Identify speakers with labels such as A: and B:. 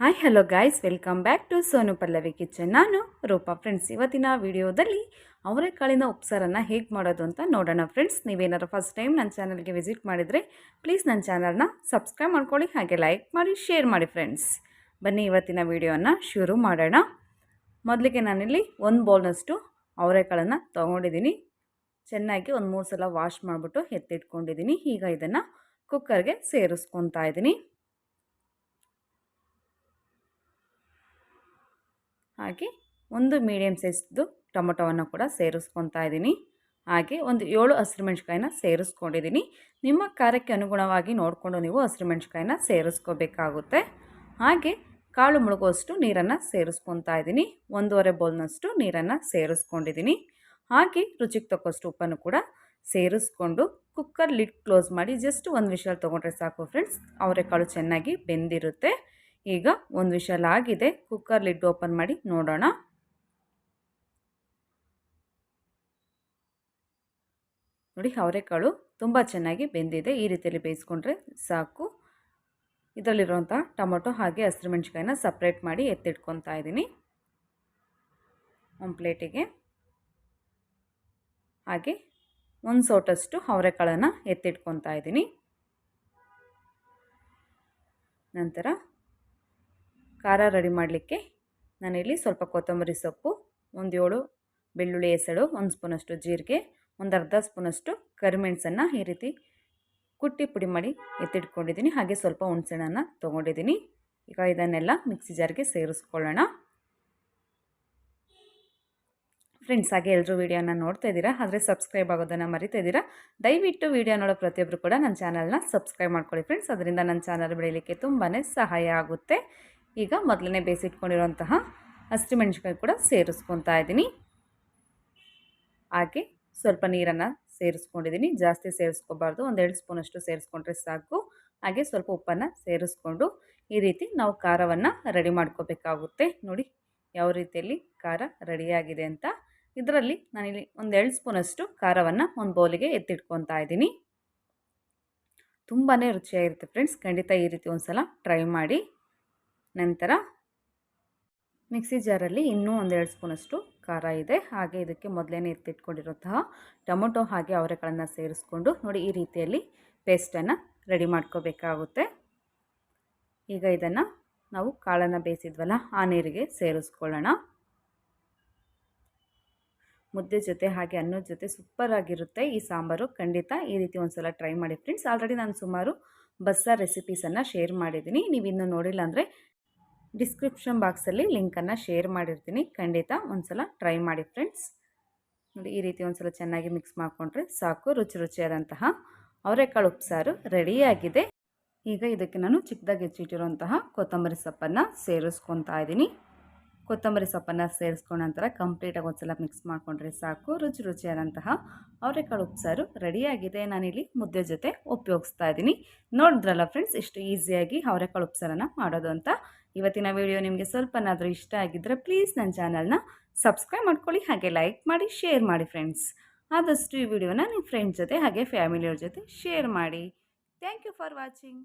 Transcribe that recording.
A: Hi hello guys welcome back to Sonu Pallavi kitchen ನಾನು Roopa friends ಇವತ್ತಿನ ವಿಡಿಯೋದಲ್ಲಿ ಅವರೆಕಾಳಿನ ಉಪ್ಸಾರನ್ನು ಹೇಗೆ ಮಾಡೋದು ಅಂತ ನೋಡೋಣ ಫ್ರೆಂಡ್ಸ್ ನೀವೇನಾದ್ರು ಫಸ್ಟ್ ಟೈಮ್ ನನ್ನ ಚಾನಲ್ಗೆ ವಿಸಿಟ್ ಮಾಡಿದರೆ ಪ್ಲೀಸ್ ನನ್ನ ಚಾನಲ್ನ ಸಬ್ಸ್ಕ್ರೈಬ್ ಮಾಡ್ಕೊಳ್ಳಿ, ಹಾಗೆ ಲೈಕ್ ಮಾಡಿ ಶೇರ್ ಮಾಡಿ ಫ್ರೆಂಡ್ಸ್ ಬನ್ನಿ ಇವತ್ತಿನ ವಿಡಿಯೋನ ಶುರು ಮಾಡೋಣ. ಮೊದಲಿಗೆ ನಾನಿಲ್ಲಿ ಒಂದು ಬೌಲ್ನಷ್ಟು ಅವರೆಕಾಳನ್ನು ತೊಗೊಂಡಿದ್ದೀನಿ. ಚೆನ್ನಾಗಿ ಒಂದು ಮೂರು ಸಲ ವಾಶ್ ಮಾಡಿಬಿಟ್ಟು ಎತ್ತಿಟ್ಕೊಂಡಿದ್ದೀನಿ. ಈಗ ಇದನ್ನು ಕುಕ್ಕರ್ಗೆ ಸೇರಿಸ್ಕೊತಾ ಇದ್ದೀನಿ. ಹಾಗೆ ಒಂದು ಮೀಡಿಯಮ್ ಸೈಜ್ದು ಟೊಮೊಟೊವನ್ನು ಕೂಡ ಸೇರಿಸ್ಕೊತಾ ಇದ್ದೀನಿ. ಹಾಗೆ ಒಂದು ಏಳು ಹಸಿರುಮೆಣ್ಸಿಕಾಯಿನ ಸೇರಿಸ್ಕೊಂಡಿದ್ದೀನಿ. ನಿಮ್ಮ ಖಾರಕ್ಕೆ ಅನುಗುಣವಾಗಿ ನೋಡಿಕೊಂಡು ನೀವು ಹಸಿರು ಹಸಿರುಮೆಣ್ಸಿಕಾಯಿನ ಸೇರಿಸ್ಕೋಬೇಕಾಗುತ್ತೆ. ಹಾಗೆ ಕಾಳು ಮುಳುಗುವಷ್ಟು ನೀರನ್ನು ಸೇರಿಸ್ಕೊತಾ ಇದ್ದೀನಿ. ಒಂದೂವರೆ ಬೌಲ್ನಷ್ಟು ನೀರನ್ನು ಸೇರಿಸ್ಕೊಂಡಿದ್ದೀನಿ. ಹಾಗೆ ರುಚಿಗೆ ತಕ್ಕಷ್ಟು ಉಪ್ಪನ್ನು ಕೂಡ ಸೇರಿಸ್ಕೊಂಡು ಕುಕ್ಕರ್ ಲಿಡ್ ಕ್ಲೋಸ್ ಮಾಡಿ ಜಸ್ಟ್ ಒಂದು ವಿಷಲ್ ತೊಗೊಂಡ್ರೆ ಸಾಕು ಫ್ರೆಂಡ್ಸ್. ಅವರೆಕಾಳು ಚೆನ್ನಾಗಿ ಬೆಂದಿರುತ್ತೆ. ಈಗ ಒಂದು ವಿಷಲ್ ಆಗಿದೆ. ಕುಕ್ಕರ್ ಲಿಡ್ ಓಪನ್ ಮಾಡಿ ನೋಡೋಣ. ನೋಡಿ ಅವರೆಕಾಳು ತುಂಬ ಚೆನ್ನಾಗಿ ಬೆಂದಿದೆ. ಈ ರೀತಿಯಲ್ಲಿ ಬೇಯಿಸ್ಕೊಂಡ್ರೆ ಸಾಕು. ಇದರಲ್ಲಿರುವಂಥ ಟೊಮೊಟೊ ಹಾಗೆ ಹಸಿರು ಮೆಣಸಿಕಾಯಿನ ಸಪ್ರೇಟ್ ಮಾಡಿ ಎತ್ತಿಟ್ಕೊತಾ ಇದ್ದೀನಿ. ಒಂದು ಪ್ಲೇಟಿಗೆ. ಹಾಗೆ ಒಂದು ಸೋಟಷ್ಟು ಅವರೆಕಾಳನ್ನು ಎತ್ತಿಟ್ಕೊತಾ ಇದ್ದೀನಿ. ನಂತರ ಖಾರ ರೆಡಿ ಮಾಡಲಿಕ್ಕೆ ನಾನಿಲ್ಲಿ ಸ್ವಲ್ಪ ಕೊತ್ತಂಬರಿ ಸೊಪ್ಪು ಒಂದು ಏಳು ಬೆಳ್ಳುಳ್ಳಿ ಎಸಳು ಒಂದು ಸ್ಪೂನಷ್ಟು ಜೀರಿಗೆ, ಒಂದು ಅರ್ಧ ಸ್ಪೂನಷ್ಟು ಕರಿಮೆಣಸನ್ನು ಈ ರೀತಿ ಕುಟ್ಟಿ ಪುಡಿ ಮಾಡಿ ಎತ್ತಿಟ್ಕೊಂಡಿದ್ದೀನಿ. ಹಾಗೆ ಸ್ವಲ್ಪ ಹುಣಸೆಹಣ್ಣನ್ನು ತೊಗೊಂಡಿದ್ದೀನಿ. ಈಗ ಇದನ್ನೆಲ್ಲ ಮಿಕ್ಸಿ ಜಾರ್ಗೆ ಸೇರಿಸ್ಕೊಳ್ಳೋಣ. ಫ್ರೆಂಡ್ಸ್, ಹಾಗೆ ಎಲ್ಲರೂ ವೀಡಿಯೋನ ನೋಡ್ತಾ ಇದ್ದೀರಾ? ಆದರೆ ಸಬ್ಸ್ಕ್ರೈಬ್ ಆಗೋದನ್ನು ಮರಿತಾ ಇದ್ದೀರಾ? ದಯವಿಟ್ಟು ವೀಡಿಯೋ ನೋಡೋ ಪ್ರತಿಯೊಬ್ಬರು ಕೂಡ ನನ್ನ ಚಾನಲ್ನ ಸಬ್ಸ್ಕ್ರೈಬ್ ಮಾಡ್ಕೊಳ್ಳಿ. ಫ್ರೆಂಡ್ಸ್, ಅದರಿಂದ ನನ್ನ ಚಾನಲ್ ಬೆಳೀಲಿಕ್ಕೆ ತುಂಬಾ ಸಹಾಯ ಆಗುತ್ತೆ. ಈಗ ಮೊದಲನೇ ಬೇಯಿಸಿಟ್ಕೊಂಡಿರುವಂತಹ ಹಸಿಮೆಣ್ಸಿಕಾಯಿ ಕೂಡ ಸೇರಿಸ್ಕೊತಾ ಇದ್ದೀನಿ. ಹಾಗೆ ಸ್ವಲ್ಪ ನೀರನ್ನು ಸೇರಿಸ್ಕೊಂಡಿದ್ದೀನಿ. ಜಾಸ್ತಿ ಸೇರಿಸ್ಕೋಬಾರ್ದು. ಒಂದೆರಡು ಸ್ಪೂನಷ್ಟು ಸೇರಿಸ್ಕೊಂಡ್ರೆ ಸಾಕು. ಹಾಗೆ ಸ್ವಲ್ಪ ಉಪ್ಪನ್ನು ಸೇರಿಸ್ಕೊಂಡು ಈ ರೀತಿ ನಾವು ಖಾರವನ್ನು ರೆಡಿ ಮಾಡ್ಕೋಬೇಕಾಗುತ್ತೆ. ನೋಡಿ ಯಾವ ರೀತಿಯಲ್ಲಿ ಖಾರ ರೆಡಿಯಾಗಿದೆ ಅಂತ. ಇದರಲ್ಲಿ ನಾನಿಲ್ಲಿ ಒಂದೆರಡು ಸ್ಪೂನಷ್ಟು ಖಾರವನ್ನು ಒಂದು ಬೌಲಿಗೆ ಎತ್ತಿಟ್ಕೊತಾ ಇದ್ದೀನಿ. ತುಂಬಾ ರುಚಿಯಾಗಿರುತ್ತೆ ಫ್ರೆಂಡ್ಸ್. ಖಂಡಿತ ಈ ರೀತಿ ಒಂದು ಸಲ ಟ್ರೈ ಮಾಡಿ. ನಂತರ ಮಿಕ್ಸಿ ಜಾರಲ್ಲಿ ಇನ್ನೂ ಒಂದೆರಡು ಸ್ಪೂನಷ್ಟು ಖಾರ ಇದೆ. ಹಾಗೆ ಇದಕ್ಕೆ ಮೊದಲೇನೆ ಎತ್ತಿಟ್ಕೊಂಡಿರುವಂತಹ ಟೊಮೊಟೊ ಹಾಗೆ ಅವರೆಗಳನ್ನು ಸೇರಿಸ್ಕೊಂಡು ನೋಡಿ ಈ ರೀತಿಯಲ್ಲಿ ಪೇಸ್ಟನ್ನು ರೆಡಿ ಮಾಡ್ಕೋಬೇಕಾಗುತ್ತೆ. ಈಗ ಇದನ್ನು ನಾವು ಕಾಳನ್ನು ಬೇಯಿಸಿದ್ವಲ್ಲ ಆ ನೀರಿಗೆ ಸೇರಿಸ್ಕೊಳ್ಳೋಣ. ಮುದ್ದೆ ಜೊತೆ ಹಾಗೆ ಅನ್ನದ ಜೊತೆ ಸೂಪರ್ ಆಗಿರುತ್ತೆ ಈ ಸಾಂಬಾರು. ಖಂಡಿತ ಈ ರೀತಿ ಒಂದು ಸಲ ಟ್ರೈ ಮಾಡಿ ಫ್ರೆಂಡ್ಸ್ ಆಲ್ರೆಡಿ ನಾನು ಸುಮಾರು ಬಸ್ಸಾರ್ ರೆಸಿಪೀಸನ್ನು ಶೇರ್ ಮಾಡಿದ್ದೀನಿ. ನೀವು ಇನ್ನೂ ನೋಡಿಲ್ಲ ಅಂದರೆ ಡಿಸ್ಕ್ರಿಪ್ಷನ್ ಬಾಕ್ಸಲ್ಲಿ ಲಿಂಕನ್ನು ಶೇರ್ ಮಾಡಿರ್ತೀನಿ. ಖಂಡಿತ ಒಂದು ಸಲ ಟ್ರೈ ಮಾಡಿ ಫ್ರೆಂಡ್ಸ್ ನೋಡಿ, ಈ ರೀತಿ ಒಂದು ಸಲ ಚೆನ್ನಾಗಿ ಮಿಕ್ಸ್ ಮಾಡಿಕೊಂಡ್ರೆ ಸಾಕು, ರುಚಿ ರುಚಿಯಾದಂತಹ ಅವರೆಕಾಳು ಉಪ್ಸಾರು ರೆಡಿಯಾಗಿದೆ ಈಗ ಇದಕ್ಕೆ ನಾನು ಚಿಕ್ಕದಾಗಿ ಹೆಚ್ಚಿಟ್ಟಿರುವಂತಹ ಕೊತ್ತಂಬರಿ ಸೊಪ್ಪನ್ನು ಸೇರಿಸ್ಕೊತಾ ಇದ್ದೀನಿ. ಕೊತ್ತಂಬರಿ ಸೊಪ್ಪನ್ನು ಸೇರಿಸ್ಕೊಂಡ ನಂತರ ಕಂಪ್ಲೀಟಾಗಿ ಒಂದ್ಸಲ ಮಿಕ್ಸ್ ಮಾಡಿಕೊಂಡ್ರೆ ಸಾಕು. ರುಚಿ ರುಚಿಯಾದಂತಹ ಅವರೆಕಾಳು ಉಪ್ಸಾರು ರೆಡಿಯಾಗಿದೆ ನಾನಿಲ್ಲಿ ಮುದ್ದೆ ಜೊತೆ ಉಪಯೋಗಿಸ್ತಾ ಇದ್ದೀನಿ. ನೋಡಿದ್ರಲ್ಲ ಫ್ರೆಂಡ್ಸ್ ಇಷ್ಟು ಈಸಿಯಾಗಿ ಅವರೆಕಾಳು ಉಪ್ಸಾರನ್ನು ಮಾಡೋದು ಅಂತ. ಇವತ್ತಿನ ವಿಡಿಯೋ ನಿಮಗೆ ಸ್ವಲ್ಪನಾದರೂ ಇಷ್ಟ ಆಗಿದ್ದರೆ ಪ್ಲೀಸ್ ನನ್ನ ಚಾನಲ್ನ ಸಬ್ಸ್ಕ್ರೈಬ್ ಮಾಡ್ಕೊಳ್ಳಿ, ಹಾಗೆ ಲೈಕ್ ಮಾಡಿ ಶೇರ್ ಮಾಡಿ ಫ್ರೆಂಡ್ಸ್ ಆದಷ್ಟು ಈ ವಿಡಿಯೋನ ನಿಮ್ಮ ಫ್ರೆಂಡ್ಸ್ ಜೊತೆ, ಹಾಗೆ ಫ್ಯಾಮಿಲಿಯವ್ರ ಜೊತೆ ಶೇರ್ ಮಾಡಿ. Thank you for watching